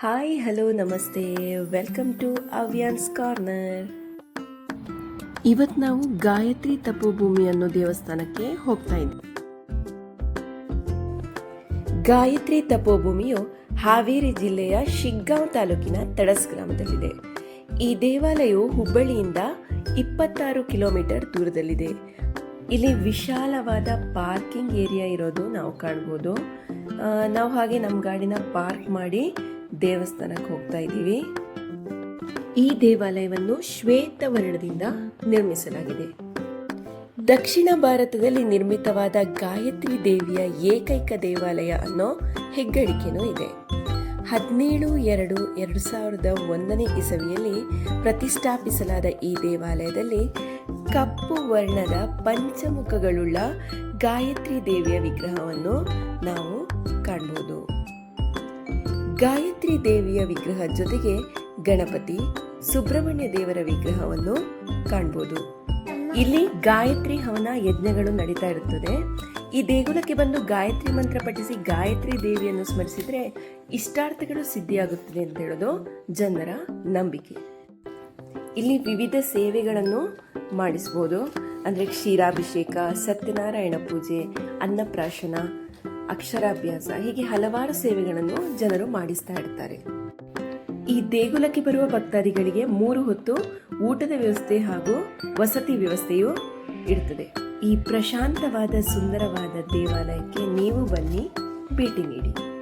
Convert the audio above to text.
Hi hello ನಮಸ್ತೆ. Welcome to ಅವ್ಯಾನ್ಸ್ corner ಇವತ್ತು ನಾವು ಗಾಯತ್ರಿ ತಪೋಭೂಮಿ ಅನ್ನೋ ದೇವಸ್ಥಾನಕ್ಕೆ ಹೋಗ್ತಾ ಇದ್ವಿ. ಗಾಯತ್ರಿ ತಪೋಭೂಮಿಯು ಹಾವೇರಿ ಜಿಲ್ಲೆಯ ಶಿಗ್ಗಾಂವ್ ತಾಲೂಕಿನ ತಡಸ್ ಗ್ರಾಮದಲ್ಲಿದೆ. ಈ ದೇವಾಲಯವು ಹುಬ್ಬಳ್ಳಿಯಿಂದ ಇಪ್ಪತ್ತಾರು ಕಿಲೋಮೀಟರ್ ದೂರದಲ್ಲಿದೆ. ಇಲ್ಲಿ ವಿಶಾಲವಾದ ಪಾರ್ಕಿಂಗ್ ಏರಿಯಾ ಇರೋದು ನಾವು ಕಾಣ್ಬೋದು. ನಾವು ಹಾಗೆ ನಮ್ಮ ಗಾಡಿನ ಪಾರ್ಕ್ ಮಾಡಿ ದೇವಸ್ಥಾನಕ್ಕೆ ಹೋಗ್ತಾ ಇದ್ದೀವಿ. ಈ ದೇವಾಲಯವನ್ನು ಶ್ವೇತ ವರ್ಣದಿಂದ ನಿರ್ಮಿಸಲಾಗಿದೆ. ದಕ್ಷಿಣ ಭಾರತದಲ್ಲಿ ನಿರ್ಮಿತವಾದ ಗಾಯತ್ರಿ ದೇವಿಯ ಏಕೈಕ ದೇವಾಲಯ ಅನ್ನೋ ಹೆಗ್ಗಳಿಕೆನೂ ಇದೆ. ಹದಿನೇಳು ಎರಡು ಎರಡು ಸಾವಿರದ ಒಂದನೇ ಇಸವಿಯಲ್ಲಿ ಪ್ರತಿಷ್ಠಾಪಿಸಲಾದ ಈ ದೇವಾಲಯದಲ್ಲಿ ಕಪ್ಪು ವರ್ಣದ ಪಂಚಮುಖಗಳುಳ್ಳ ಗಾಯತ್ರಿ ದೇವಿಯ ವಿಗ್ರಹವನ್ನು ನಾವು ಕಾಣಬಹುದು ಗಾಯತ್ರಿ ದೇವಿಯ ವಿಗ್ರಹ ಜೊತೆಗೆ ಗಣಪತಿ ಸುಬ್ರಹ್ಮಣ್ಯ ದೇವರ ವಿಗ್ರಹವನ್ನು ಕಾಣಬಹುದು ಇಲ್ಲಿ ಗಾಯತ್ರಿ ಹವನ ಯಜ್ಞಗಳು ನಡೀತಾ ಇರುತ್ತದೆ. ಈ ದೇಗುಲಕ್ಕೆ ಬಂದು ಗಾಯತ್ರಿ ಮಂತ್ರ ಪಠಿಸಿ ಗಾಯತ್ರಿ ದೇವಿಯನ್ನು ಸ್ಮರಿಸಿದರೆ ಇಷ್ಟಾರ್ಥಗಳು ಸಿದ್ಧಿಯಾಗುತ್ತದೆ ಅಂತ ಹೇಳೋದು ಜನರ ನಂಬಿಕೆ. ಇಲ್ಲಿ ವಿವಿಧ ಸೇವೆಗಳನ್ನು ಮಾಡಿಸ್ಬೋದು. ಅಂದರೆ ಕ್ಷೀರಾಭಿಷೇಕ, ಸತ್ಯನಾರಾಯಣ ಪೂಜೆ, ಅನ್ನಪ್ರಾಶನ ಅಕ್ಷರಾಭ್ಯಾಸ, ಹೀಗೆ ಹಲವಾರು ಸೇವೆಗಳನ್ನು ಜನರು ಮಾಡಿಸ್ತಾ ಇರ್ತಾರೆ. ಈ ದೇಗುಲಕ್ಕೆ ಬರುವ ಭಕ್ತಾದಿಗಳಿಗೆ ಮೂರು ಹೊತ್ತು ಊಟದ ವ್ಯವಸ್ಥೆ ಹಾಗೂ ವಸತಿ ವ್ಯವಸ್ಥೆಯು ಇರುತ್ತದೆ ಈ ಪ್ರಶಾಂತವಾದ, ಸುಂದರವಾದ ದೇವಾಲಯಕ್ಕೆ ನೀವು ಬನ್ನಿ, ಭೇಟಿ ನೀಡಿ.